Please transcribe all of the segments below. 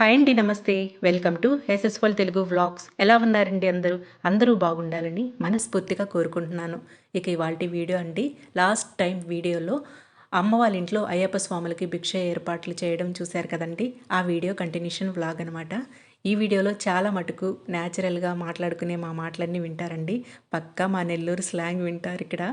Hi అండి నమస్తే. Welcome to SSVL Telugu vlogs. ఎలా ఉన్నారండి అందరూ? అందరూ బాగుండాలని మనస్ఫూర్తిగా కోరుకుంటున్నాను. ఇక ఇవాళ వీడియో అండి. లాస్ట్ టైం వీడియోలో అమ్మ వాళ్ళ ఇంట్లో అయ్యప్ప స్వాములకి భిక్ష ఏర్పాట్లు చేయడం చూశారు కదండి. ఆ వీడియో కంటిన్యూషన్ వ్లాగ్ అనమాట ఈ వీడియోలో చాలా మటుకు న్యాచురల్గా మాట్లాడుకునే మా మాటలన్నీ వింటారండి. పక్కా మా నెల్లూరు స్లాంగ్ వింటారు ఇక్కడ.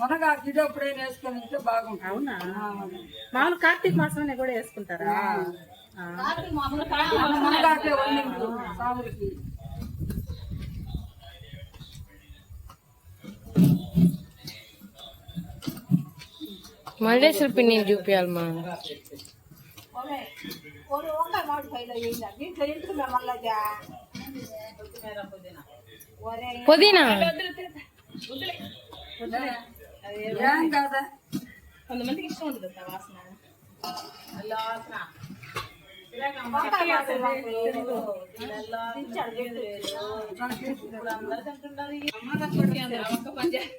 మునగాకు ఇది అప్పుడే వేసుకొని బాగుంటుంది అవునా మామూలు కార్తీక మాసం కూడా వేసుకుంటారా మునగాకే వండింది మల్లేశ్వర పిన్ని చూపించాలి మా? పుదీనా ఏం కాదా కొంతమందికి ఇష్టం ఉంటుంది అక్క వాసన ఒక్క పని చేయాలి.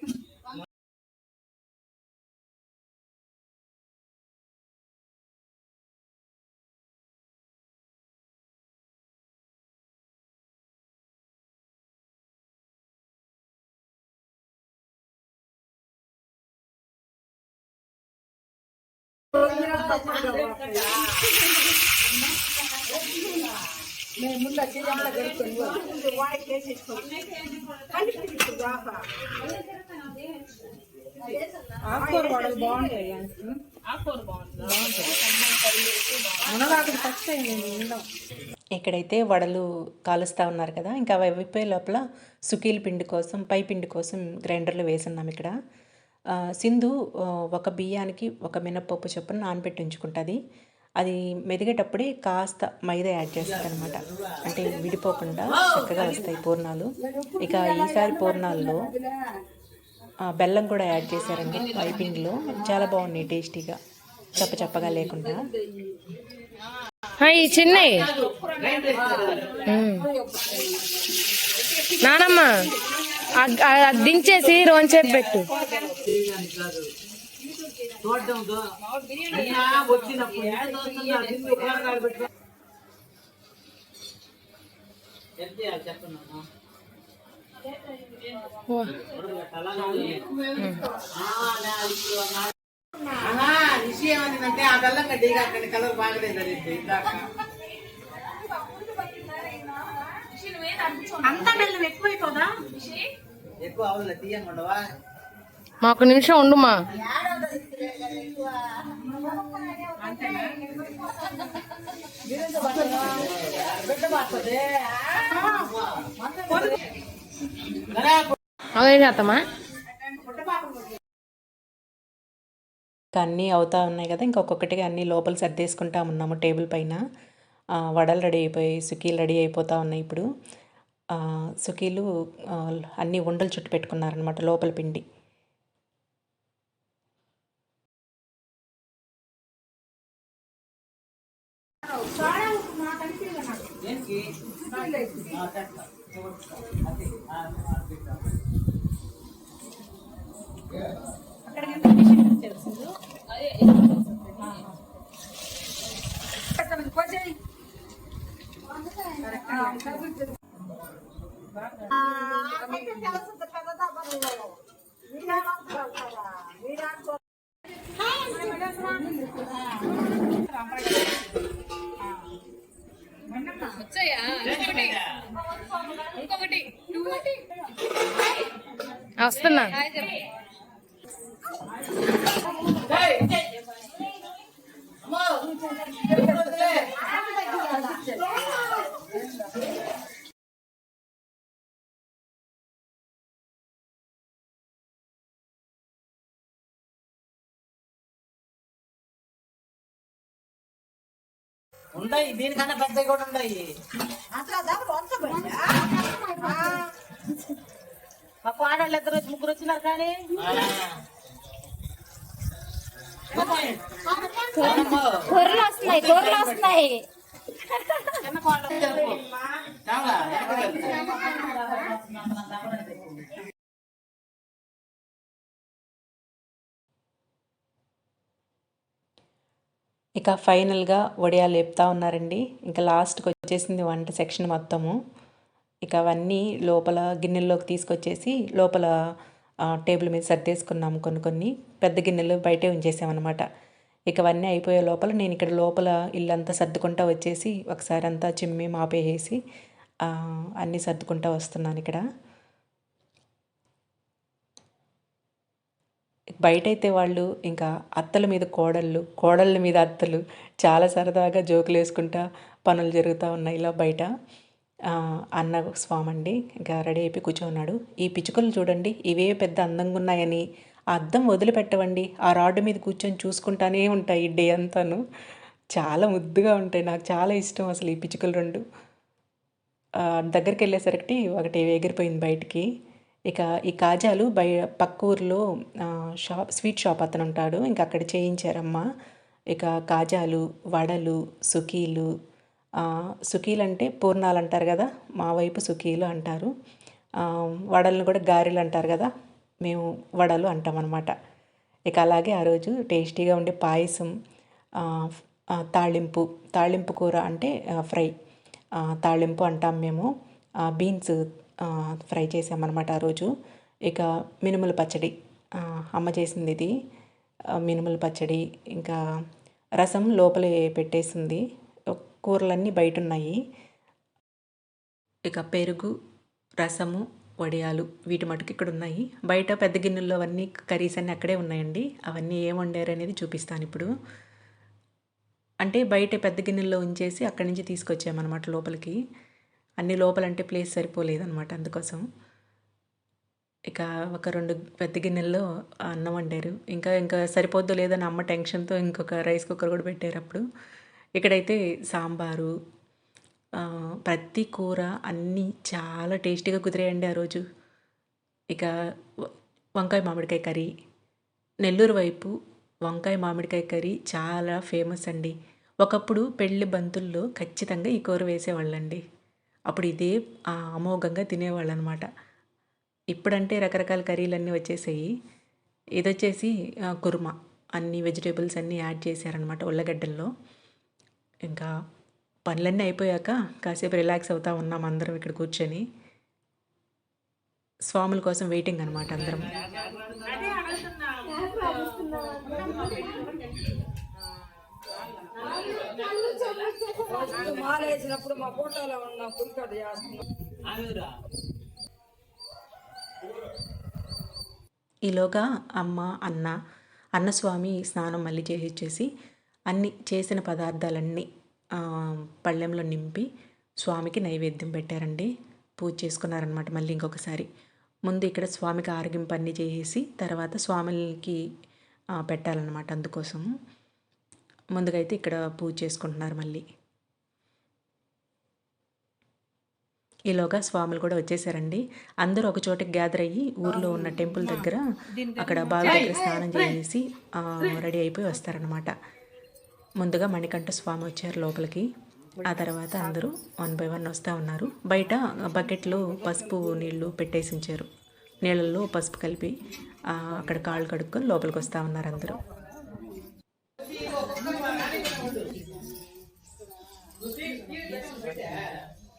ఆకుకూర బాగుంటాయి మునగాకు ఫస్ట్ విన్నాం ఇక్కడైతే వడలు కాలుస్తూ ఉన్నారు కదా ఇంకా అవి అయిపోయే లోపల సుకీల పిండి కోసం పై పిండి కోసం గ్రైండర్లో వేసున్నాం ఇక్కడ. సింధు ఒక బియ్యానికి ఒక మినప్పప్పు చొప్పున నానబెట్టి ఉంచుకుంటుంది. అది మెదిగేటప్పుడే కాస్త మైదా యాడ్ చేస్తుంది అనమాట అంటే విడిపోకుండా చక్కగా వస్తాయి పూర్ణాలు. ఇక ఈసారి పూర్ణాల్లో ఆ, బెల్లం కూడా యాడ్ చేశారండి పై పిండిలో చాలా బాగున్నాయి టేస్టీగా. చప్ప చప్పగా లేకుండా. ఈ చిన్నవి నానమ్మ. దించేసి రోంచేపు పెట్టు విషయం ఏంటంటే ఆ బెల్లం గడ్డి అక్కడ కలర్ బాగలేదు అది అంత బెల్లం ఎక్కువైపోదా? ఎక్కువ అవసరం తీయంగా ఉండవా మా ఒక నిమిషం ఉండు మా అదే చేస్తామా అన్నీ అవుతా ఉన్నాయి కదా ఇంకొకటిగా అన్నీ లోపల సర్దేసుకుంటా ఉన్నాము టేబుల్ పైన. వడలు రెడీ అయిపోయి సుకీలు రెడీ అయిపోతూ ఉన్నాయి ఇప్పుడు. సుఖీలు సుకీలు ఉండలు చుట్టు పెట్టుకున్నారనమాట లోపల పిండి. వచ్చాయా ఇంకొకటి ఇంకొకటి వస్తున్నా హాయ్ ఉన్నాయి దీనికన్నా పెద్దవి కూడా ఉన్నాయి మా కోడళ్ళు ఇద్దరు ముగ్గురు వచ్చినారు కానీ. కూరలు వస్తున్నాయి కూరలు వస్తున్నాయి. చాలా వెనక్కి ఇక ఫైనల్గా వడియాలు లేపుతా ఉన్నారండి. ఇంకా లాస్ట్కి వచ్చేసింది వంట సెక్షన్ మొత్తము. ఇక అవన్నీ లోపల గిన్నెల్లోకి తీసుకొచ్చేసి లోపల టేబుల్ మీద సర్దేసుకున్నాము కొన్ని కొన్ని. పెద్ద గిన్నెలు బయటే ఉంచేసామన్నమాట. ఇక అవన్నీ అయిపోయే లోపల నేను ఇక్కడ లోపల ఇల్లంతా సర్దుకుంటా వచ్చేసి ఒకసారి అంతా చిమ్మి మాపేసి అన్నీ సర్దుకుంటా వస్తున్నాను ఇక్కడ. బయట అయితే వాళ్ళు ఇంకా అత్తల మీద కోడళ్ళు కోడళ్ళ మీద అత్తలు చాలా సరదాగా జోకులు వేసుకుంటా పనులు జరుగుతూ ఉన్నాయి ఇలా బయట. అన్న స్వామి అండి ఇంకా రెడీ అయిపోయి కూర్చోన్నాడు. ఈ పిచ్చుకలు చూడండి ఇవే పెద్ద అందంగా ఉన్నాయని. ఆ అద్దం వదిలిపెట్టవండి ఆ రాడ్డు మీద కూర్చొని చూసుకుంటానే ఉంటాయి డే అంతాను. చాలా ముద్దుగా ఉంటాయి నాకు చాలా ఇష్టం అసలు ఈ పిచ్చుకలు రెండు. దగ్గరికి వెళ్ళేసరికి ఒకటి ఎగిరిపోయింది బయటికి. ఇక ఈ కాజాలు బయ పక్క ఊర్లో షాప్ స్వీట్ షాప్ అతను ఉంటాడు ఇంకా అక్కడ చేయించారమ్మ. ఇక కాజాలు వడలు సుకీలు సుఖీలు సుకీలు అంటే పూర్ణాలు అంటారు కదా? మా వైపు సుకీలు అంటారు. వడలను కూడా గారెలు అంటారు కదా? మేము వడలు అంటాం అనమాట ఇక అలాగే ఆ రోజు టేస్టీగా ఉండే పాయసం తాళింపు తాళింపు కూర అంటే ఫ్రై. తాళింపు అంటాం మేము. బీన్స్ ఫ్రై చేసామన్నమాట ఆ రోజు. ఇక మినుముల పచ్చడి అమ్మ చేసింది ఇది మినుములు మినుముల పచ్చడి ఇంకా రసం లోపలే పెట్టేసింది. కూరలన్నీ బయట ఉన్నాయి ఇక పెరుగు రసము వడియాలు వీటి మటుకు ఇక్కడ ఉన్నాయి బయట పెద్ద గిన్నెల్లో అవన్నీ కర్రీస్ అన్నీ అక్కడే ఉన్నాయండి. అవన్నీ ఏం వండారు అనేది చూపిస్తాను ఇప్పుడు. అంటే బయట పెద్ద గిన్నెల్లో ఉంచేసి అక్కడి నుంచి తీసుకొచ్చామన్నమాట లోపలికి. అన్ని లోపలంటే ప్లేస్ సరిపోలేదన్నమాట అందుకోసం. ఇక ఒక రెండు పెద్ద గిన్నెల్లో అన్నం వండారు. ఇంకా ఇంకా సరిపోద్దో లేదని అమ్మ టెన్షన్తో ఇంకొక రైస్ కుక్కర్ కూడా పెట్టారు అప్పుడు. ఇక్కడైతే సాంబారు ప్రతి కూర అన్నీ చాలా టేస్టీగా కుదిరేయండి ఆ రోజు. ఇక వంకాయ మామిడికాయ కర్రీ. నెల్లూరు వైపు వంకాయ మామిడికాయ కర్రీ చాలా ఫేమస్ అండి. ఒకప్పుడు పెళ్ళి బంతుల్లో ఖచ్చితంగా ఈ కూర వేసేవాళ్ళండి. అప్పుడు ఇదే అమోఘంగా తినేవాళ్ళు అనమాట ఇప్పుడంటే రకరకాల కర్రీలన్నీ వచ్చేసాయి. ఇది వచ్చేసి కుర్మా. అన్ని వెజిటేబుల్స్ అన్నీ యాడ్ చేశారనమాట ఉల్లగడ్డల్లో. ఇంకా పనులన్నీ అయిపోయాక కాసేపు రిలాక్స్ అవుతా ఉన్నాం అందరం ఇక్కడ కూర్చొని. స్వాముల కోసం వెయిటింగ్ అనమాట అందరం. మాలేసినప్పుడు మా ఫోటోలో ఉన్న పులికట్టు చేస్తున్నాం ఈలోగా అమ్మ అన్న అన్నస్వామి స్నానం మళ్ళీ చేసిచ్చేసి అన్ని చేసిన పదార్థాలన్నీ పళ్ళెంలో నింపి స్వామికి నైవేద్యం పెట్టారండి. పూజ చేసుకున్నారనమాట మళ్ళీ ఇంకొకసారి. ముందు ఇక్కడ స్వామికి ఆరగింపు అన్నీ చేసేసి తర్వాత స్వామికి పెట్టాలన్నమాట అందుకోసం ముందుగా అయితే ఇక్కడ పూజ చేసుకుంటున్నారు మళ్ళీ. ఈలోగా స్వాములు కూడా వచ్చేసారండి. అందరూ ఒక చోటకి గ్యాదర్ అయ్యి ఊర్లో ఉన్న టెంపుల్ దగ్గర అక్కడ బావి దగ్గర స్నానం చేసి రెడీ అయిపోయి వస్తారనమాట ముందుగా మణికంఠ స్వామి వచ్చారు లోపలికి. ఆ తర్వాత అందరూ వన్ బై వన్ వస్తూ ఉన్నారు. బయట బకెట్లో పసుపు నీళ్ళు పెట్టేసి ఉంచారు. నీళ్ళల్లో పసుపు కలిపి అక్కడ కాళ్ళు కడుక్కొని లోపలికి వస్తూ ఉన్నారు అందరూ.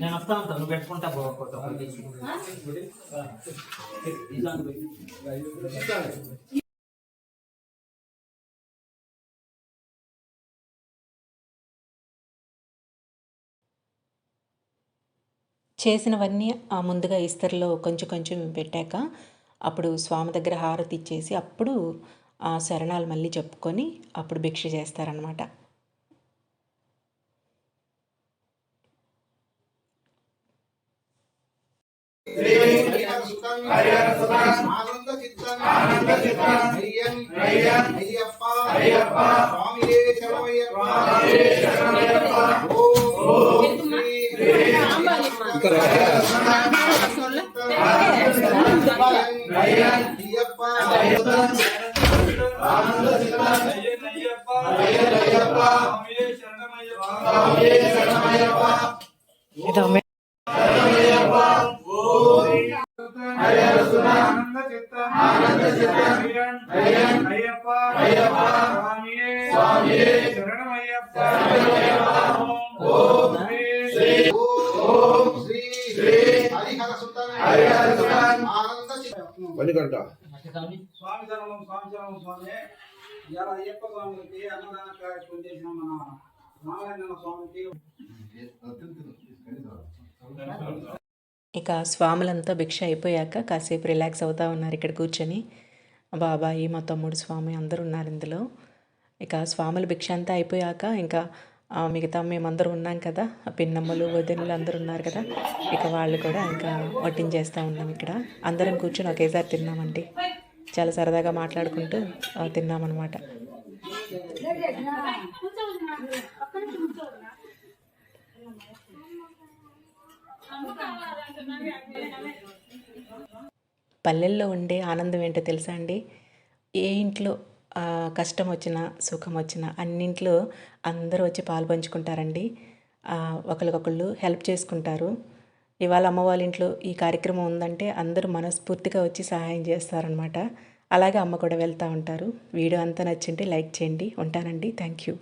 నేను వస్తా ఉంటాను నువ్వు పెట్టుకుంటా చేసినవన్నీ ఆ ముందుగా ఇస్తరిలో కొంచెం కొంచెం పెట్టాక అప్పుడు స్వామి దగ్గర హారతి ఇచ్చేసి అప్పుడు శరణాలు మళ్ళీ చెప్పుకొని అప్పుడు భిక్ష చేస్తారనమాట ఆనంద స్వామి. శరణం స్వామి శరణం స్వామి. ఇవాళ అయ్యప్ప స్వామికి అన్నదాన కార్యక్రమం చేసిన మన నారాయణ స్వామికి. ఇక స్వాములంతా భిక్ష అయిపోయాక కాసేపు రిలాక్స్ అవుతా ఉన్నారు ఇక్కడ కూర్చొని. బాబాయి మా తమ్ముడు స్వామి అందరూ ఉన్నారు ఇందులో. ఇక స్వాముల భిక్ష అంతా అయిపోయాక ఇంకా మిగతా మేమందరం ఉన్నాం కదా. ఆ పిన్నమ్మలు వదినలు అందరూ ఉన్నారు కదా. ఇక వాళ్ళు కూడా ఇంకా వడ్డించేస్తూ ఉన్నాం ఇక్కడ. అందరం కూర్చొని ఒకేసారి తిన్నామండి. చాలా సరదాగా మాట్లాడుకుంటూ తిన్నామన్నమాట. పల్లెల్లో ఉండే ఆనందం ఏంటో తెలుసా అండి? ఏ ఇంట్లో కష్టం వచ్చినా సుఖం వచ్చినా అన్నింట్లో అందరూ వచ్చి పాలు పంచుకుంటారండి. ఒకరికొకళ్ళు హెల్ప్ చేసుకుంటారు. ఇవాళ అమ్మ వాళ్ళ ఇంట్లో ఈ కార్యక్రమం ఉందంటే అందరూ మనస్ఫూర్తిగా వచ్చి సహాయం చేస్తారనమాట అలాగే అమ్మ కూడా వెళ్తూ ఉంటారు. వీడియో అంతా నచ్చింటే లైక్ చేయండి. ఉంటానండి. Thank you.